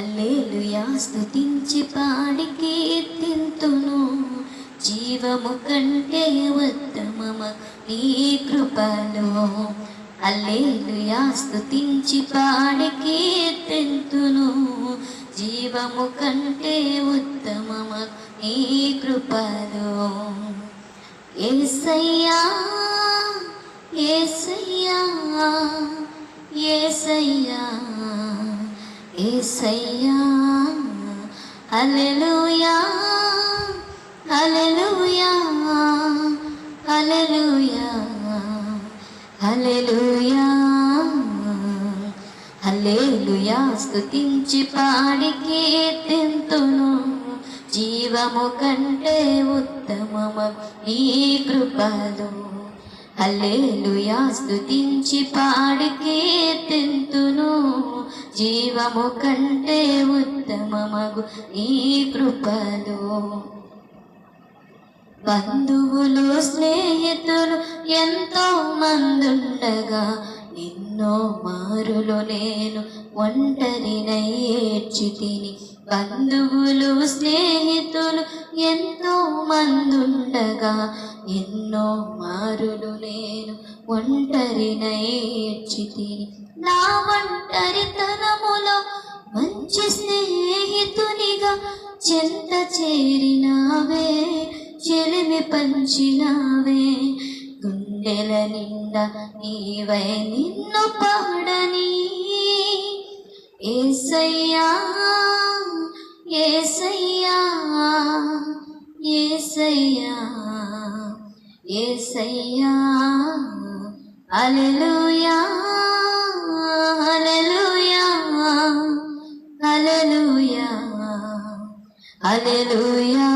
అల్లేలుయా స్థుతించి పాడి కీర్తింతును. జీవము కంటే ఉత్తమమ నీ కృపలో అల్లేలుయా స్థుతించి పాడి కీర్తింతును. జీవము కంటే ఉత్తమమ నీ కృపలో ఏసయ్యా ఏ ఏసయ్యా హల్లెలూయా. హల్లెలూయా. హల్లెలూయా. హల్లెలూయా. హల్లెలూయా. స్తుతించి పాడి కీర్తింతును. జీవము కంటే ఉత్తమమ నీ కృపలు. హల్లెలూయా. స్తుతించి పాడి కీర్తింతును జీవము కంటే ఉత్తమమగు నీ కృపలో. బంధువులు స్నేహితులు ఎంతో మందుండగా ఎన్నో మారులు నేను ఒంటరినై ఏడ్చి తిని బంధువులు స్నేహితులు ఎంతో మందుండగా ఎన్నో మారులు నేను ఒంటరినై ఏడ్చి తిని నా ఒంటరితనములో మంచి స్నేహితునిగా చెంత చేరినావే చెలిమి పంచినావే. గుండెల నిండా నీవై నిన్ను పాడని ఏసయ్యా ఏసయ్యా ఏసయ్యా ఏసయ్యా. హల్లెలూయా హల్లెలూయా హల్లెలూయా హల్లెలూయా.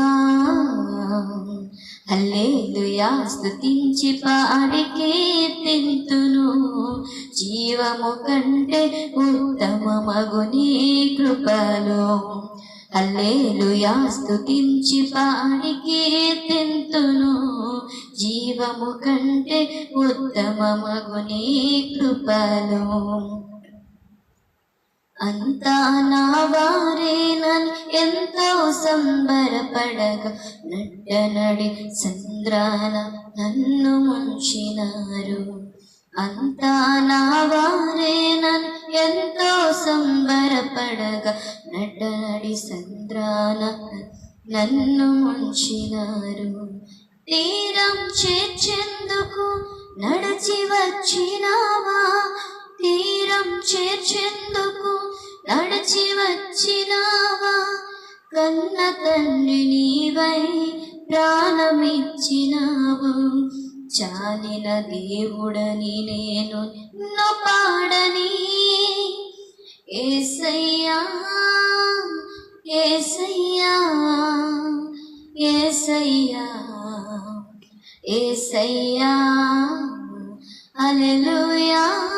హల్లెలూయా. స్తుతించి పాడి కీర్తింతును. జీవము కంటే ఉత్తమమగు నీ కృపలో హల్లెలూయా. స్తుతించి పాడి కీర్తింతును. జీవము కంటే ఉత్తమమగు నీ కృపలో అంతా నా వారేనని ఎంతో సంబరపడగా నడ్డనడి సంద్రాన నన్ను ముంచినారు. అంతా నా వారేనని ఎంతో సంబరపడగా నడ్డనడి సంద్రాన నన్ను ముంచినారు. తీరం చేర్చేందుకు నడిచి వచ్చినావా? తీరం చేర్చేందుకు నడిచి వచ్చినావా? కన్న తండ్రి నీవై ప్రాణమిచ్చినావు. చాలిన దేవుడని నేను పాడని. ఏసయ్యా ఏసయ్యా ఏసయ్యా ఏసయ్యా. అలెలుయా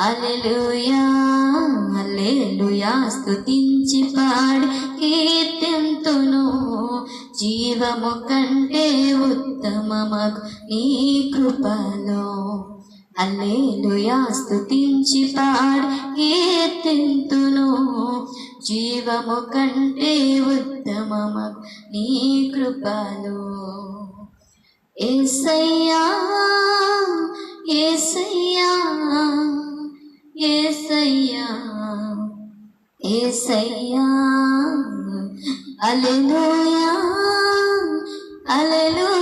హల్లెలూయా హల్లెలూయా స్తుతించి పాడి కీర్తింతును. జీవము కంటే ఉత్తమమగు నీ కృపలో. అల్లేలుయా స్తుతించి పాడి కీర్తింతును. జీవము కంటే ఉత్తమమగు నీ కృపలో. ఏసయ్యా ఏసయ్యా. Yesayya Yesayya hallelujah hallelujah.